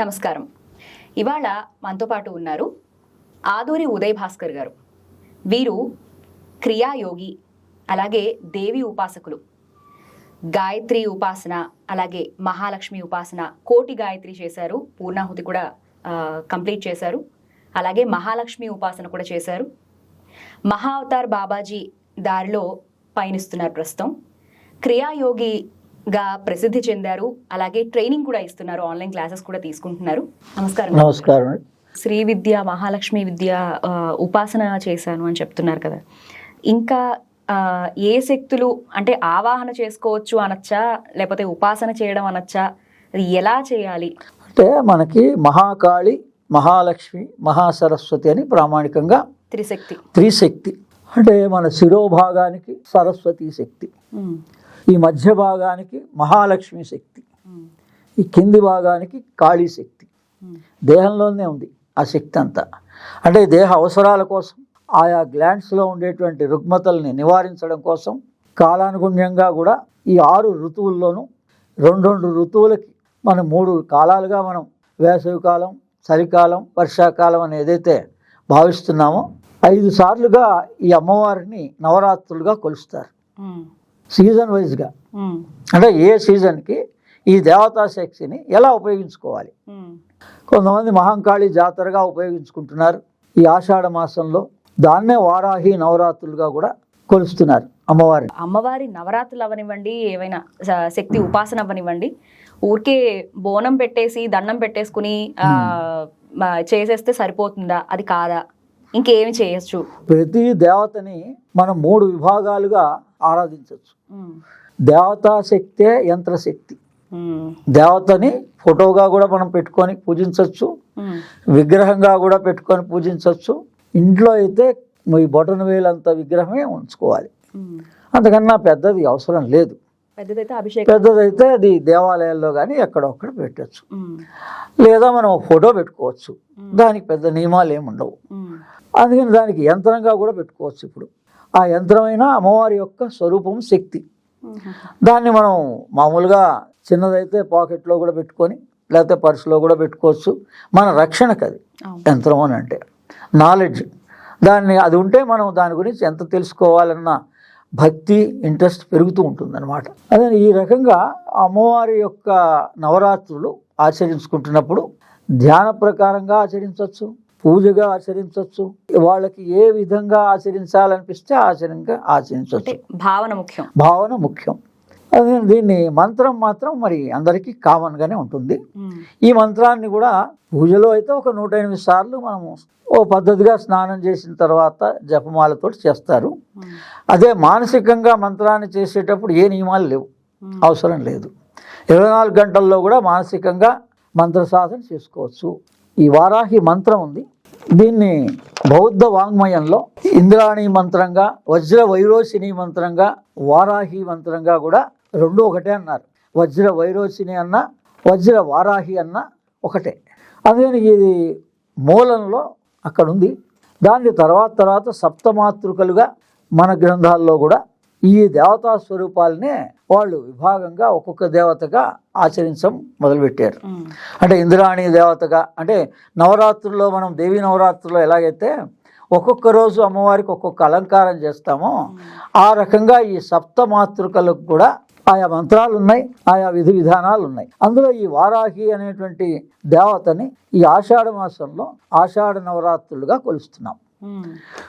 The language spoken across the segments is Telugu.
నమస్కారం. ఇవాళ మనతో పాటు ఉన్నారు ఆదూరి ఉదయ్ భాస్కర్ గారు. వీరు క్రియాయోగి అలాగే దేవి ఉపాసకులు. గాయత్రి ఉపాసన అలాగే మహాలక్ష్మి ఉపాసన కోటి గాయత్రి చేశారు. పూర్ణాహుతి కూడా కంప్లీట్ చేశారు. అలాగే మహాలక్ష్మి ఉపాసన కూడా చేశారు. మహా అవతార్ బాబాజీ దారిలో పయనిస్తున్నారు ప్రస్తుతం. క్రియాయోగిగా ప్రసిద్ధి చెందారు. అలాగే ట్రైనింగ్ కూడా ఇస్తున్నారు. ఆన్లైన్ క్లాసెస్ కూడా తీసుకుంటున్నారు. నమస్కారం. నమస్కారం. శ్రీ విద్య మహాలక్ష్మి విద్య ఉపాసన చేశాను అని చెప్తున్నారు కదా. ఇంకా ఏ శక్తులు అంటే ఆవాహన చేసుకోవచ్చు అనొచ్చా? లేకపోతే ఉపాసన చేయడం అనొచ్చా? అది ఎలా చేయాలి? అంటే మనకి మహాకాళి మహాలక్ష్మి మహాసరస్వతి అని ప్రామాణికంగా త్రిశక్తి. త్రిశక్తి. అంటే మన శిరోభాగానికి సరస్వతి శక్తి. ఈ మధ్య భాగానికి మహాలక్ష్మి శక్తి. ఈ కింది భాగానికి కాళీ శక్తి. దేహంలోనే ఉంది ఆ శక్తి అంతా. అంటే దేహ అవసరాల కోసం ఆయా గ్లాండ్స్లో ఉండేటువంటి రుగ్మతల్ని నివారించడం కోసం కాలానుగుణ్యంగా కూడా ఈ ఆరు ఋతువుల్లోనూ రెండు రెండు ఋతువులకి మనం మూడు కాలాలుగా మనం వేసవికాలం చలికాలం వర్షాకాలం అని ఏదైతే భావిస్తున్నామో ఐదు సార్లుగా ఈ అమ్మవారిని నవరాత్రులుగా కొలుస్తారు. సీజన్ వైజ్గా. అంటే ఏ సీజన్కి ఈ దేవతా శక్తిని ఎలా ఉపయోగించుకోవాలి? కొంతమంది మహంకాళి జాతరగా ఉపయోగించుకుంటున్నారు. ఈ ఆషాఢ మాసంలో దాన్నే వారాహి నవరాత్రులుగా కూడా కొలుస్తున్నారు అమ్మవారిని. అమ్మవారి నవరాత్రులు అవనివ్వండి ఏవైనా శక్తి ఉపాసన అవ్వనివ్వండి ఊరికే బోనం పెట్టేసి దండం పెట్టేసుకుని చేసేస్తే సరిపోతుందా? అది కాదా? ఇంకేమి చేయొచ్చు? ప్రతి దేవతని మనం మూడు విభాగాలుగా ఆరాధించవచ్చు. ఉమ్, దేవతా శక్తే యంత్రశక్తి దేవతని ఫోటోగా కూడా మనం పెట్టుకొని పూజించవచ్చు. విగ్రహంగా కూడా పెట్టుకొని పూజించవచ్చు. ఇంట్లో అయితే ఈ బొటన వేలంత విగ్రహమే ఉంచుకోవాలి. అంతకన్నా పెద్దది అవసరం లేదు. పెద్దదైతే అభిషేకం. పెద్దదైతే అది దేవాలయాల్లో కానీ ఎక్కడొక్కడ పెట్టచ్చు. లేదా మనం ఫోటో పెట్టుకోవచ్చు. దానికి పెద్ద నియమాలు ఏమి ఉండవు అందుకని దానికి యంత్రంగా కూడా పెట్టుకోవచ్చు ఇప్పుడు. ఆ యంత్రమైన అమ్మవారి యొక్క స్వరూపం శక్తి. దాన్ని మనం మామూలుగా చిన్నదైతే పాకెట్లో కూడా పెట్టుకొని లేకపోతే పర్సులో కూడా పెట్టుకోవచ్చు. మన రక్షణకు అది. యంత్రం అని అంటే. నాలెడ్జ్ దాన్ని అది ఉంటే మనం దాని గురించి ఎంత తెలుసుకోవాలన్న భక్తి ఇంట్రెస్ట్ పెరుగుతూ ఉంటుందన్నమాట. అదే ఈ రకంగా అమ్మవారి యొక్క నవరాత్రులు ఆచరించుకుంటున్నప్పుడు ధ్యాన ప్రకారంగా ఆచరించవచ్చు. పూజగా ఆచరించవచ్చు. వాళ్ళకి ఏ విధంగా ఆచరించాలనిపిస్తే అంటే ఆచరించవచ్చు. భావన ముఖ్యం. భావన ముఖ్యం. అదే దీన్ని మంత్రం మాత్రం మరి అందరికీ కామన్గానే ఉంటుంది. ఈ మంత్రాన్ని కూడా పూజలో అయితే ఒక నూట ఎనిమిది సార్లు మనము ఓ పద్ధతిగా స్నానం చేసిన తర్వాత జపమాలతో చేస్తారు. అదే మానసికంగా మంత్రాన్ని చేసేటప్పుడు ఏ నియమాలు లేవు. అవసరం లేదు. ఇరవై నాలుగు గంటల్లో కూడా మానసికంగా మంత్ర సాధన చేసుకోవచ్చు. ఈ వారాహి మంత్రం ఉంది. దీన్ని బౌద్ధ వాంగ్మయంలో ఇంద్రాణి మంత్రంగా వజ్ర వైరోచిని మంత్రంగా వారాహి మంత్రంగా కూడా రెండు ఒకటే అన్నారు. వజ్ర వైరోచిని అన్న వజ్ర వారాహి అన్న ఒకటే. అందుకని ఇది మూలంలో అక్కడ ఉంది దాని తర్వాత తర్వాత సప్తమాతృకలుగా మన గ్రంథాల్లో కూడా ఈ దేవతా స్వరూపాలనే వాళ్ళు విభాగంగా ఒక్కొక్క దేవతగా ఆచరించడం మొదలుపెట్టారు. అంటే ఇంద్రాణి దేవతగా అంటే నవరాత్రుల్లో మనం దేవీ నవరాత్రుల్లో ఎలాగైతే ఒక్కొక్క రోజు అమ్మవారికి ఒక్కొక్క అలంకారం చేస్తామో ఆ రకంగా ఈ సప్తమాతృకలకు కూడా ఆయా మంత్రాలు ఉన్నాయి ఆయా విధి విధానాలు ఉన్నాయి అందులో ఈ వారాహి అనేటువంటి దేవతని ఈ ఆషాఢ మాసంలో ఆషాఢ నవరాత్రులుగా కొలుస్తున్నాం.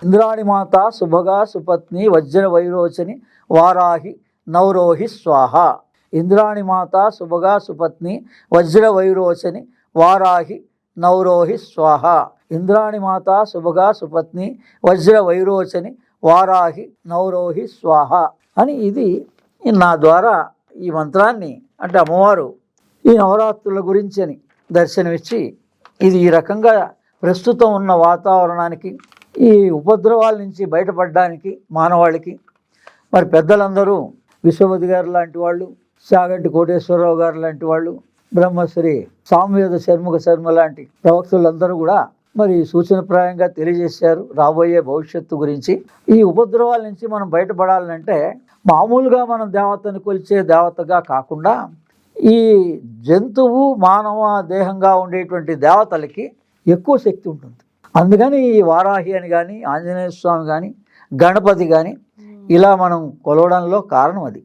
ఇంద్రాణి మాత శుభగా సుపత్ని వజ్ర వైరోచని వారాహి నవరోహి స్వాహ. ఇంద్రాణి మాత శుభగా సుపత్ని వజ్ర వైరోచని వారాహి నవరోహి స్వాహ. ఇంద్రాణి మాత శుభగా సుపత్ని వజ్ర వైరోచని వారాహి నవరోహి స్వాహ. అని ఇది నా ద్వారా ఈ మంత్రాన్ని అంటే అమ్మవారు ఈ నవరాత్రుల గురించి అని దర్శనమిచ్చి ఇది ఈ రకంగా ప్రస్తుతం ఉన్న వాతావరణానికి ఈ ఉపద్రవాల నుంచి బయటపడడానికి మానవాళికి మరి పెద్దలందరూ విశ్వపతి గారు లాంటి వాళ్ళు సాగంటి కోటేశ్వరరావు గారు లాంటి వాళ్ళు బ్రహ్మశ్రీ సామవేద శర్ముఖ శర్మ లాంటి ప్రవక్తలందరూ కూడా మరి సూచనప్రాయంగా తెలియజేశారు రాబోయే భవిష్యత్తు గురించి. ఈ ఉపద్రవాల నుంచి మనం బయటపడాలంటే మామూలుగా మనం దేవతను కొలిచే దేవతగా కాకుండా ఈ జంతువు మానవ దేహంగా ఉండేటువంటి దేవతలకి ఎక్కువ శక్తి ఉంటుంది. అందుకని ఈ వారాహి అని కానీ ఆంజనేయ స్వామి కానీ గణపతి కానీ ఇలా మనం కొలవడంలో కారణం అది.